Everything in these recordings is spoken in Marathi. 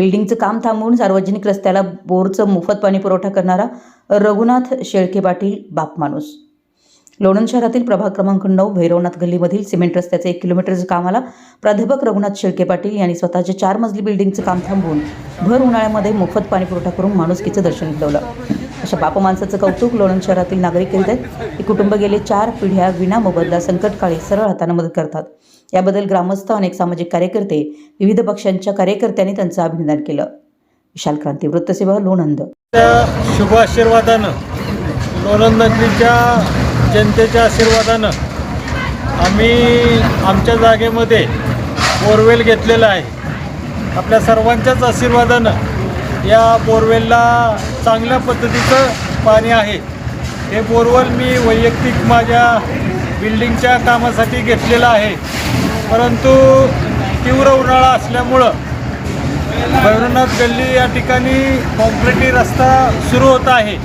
बिल्डिंगचं काम थांबवून सार्वजनिक रस्त्याला बोरचं मोफत पाणी पुरवठा करणारा रघुनाथ शेळके पाटील बाप माणूस. लोणंद शहरातील प्रभाग क्रमांक नऊ भैरवनाथ गल्लीमधील सिमेंट रस्त्याचं एक किलोमीटरचं कामाला प्राध्यापक रघुनाथ शेळके पाटील यांनी स्वतःच्या चार मजली बिल्डिंगचं काम थांबवून भर उन्हाळ्यामध्ये मोफत पाणी पुरवठा करून माणुसकीचं दर्शन घडवलं अशा बाप माणसाचं कौतुक लोणंद शहरातील नागरिक करीत आहेत हे कुटुंब गेले चार पिढ्या विना मोबदला संकटकाळी सरळ हाताने मदत करतात. याबद्दल ग्रामस्थ अनेक सामाजिक कार्यकर्ते विविध पक्षांच्या कार्यकर्त्यांनी त्यांचं अभिनंदन केलं. विशाल क्रांती वृत्तसेवा लोणंद. शुभ आशीर्वादानं लोणंदच्या जनतेच्या आशीर्वादानं आम्ही आमच्या जागेमध्ये बोरवेल घेतलेला आहे. आपल्या सर्वांच्याच आशीर्वादानं या बोरवेलला चांगल्या पद्धतीचं पाणी आहे. हे बोरवेल मी वैयक्तिक माझ्या बिल्डिंगच्या कामासाठी घेतलेलं आहे. परंतु तीव्र उन्हाळा असल्यामुळं भैरवनाथ गल्ली या ठिकाणी कॉन्क्रिटी रस्ता सुरू होत आहे.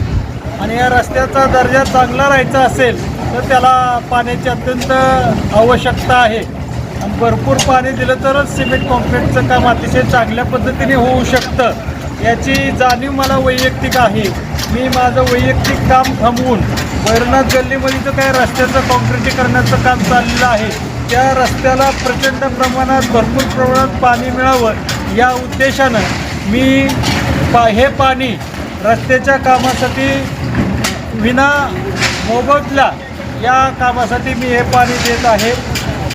आणि या रस्त्याचा दर्जा चांगला राहायचा असेल तर त्याला पाण्याची अत्यंत आवश्यकता आहे. आणि भरपूर पाणी दिलं तरच सिमेंट कॉन्क्रीटचं काम अतिशय चांगल्या पद्धतीने होऊ शकतं. याची जाणीव मला वैयक्तिक आहे. मी माझं वैयक्तिक काम थांबवून वैरनाथ गल्लीमध्ये जो काय रस्त्याचं कॉन्क्रिटीकरणाचं काम चाललेलं आहे त्या रस्त्याला प्रचंड प्रमाणात भरपूर प्रमाणात पाणी मिळावं या उद्देशानं मी पा हे पाणी रस्त्याच्या कामासाठी विना मोबदला या कामासाठी मी हे पाणी देत आहे.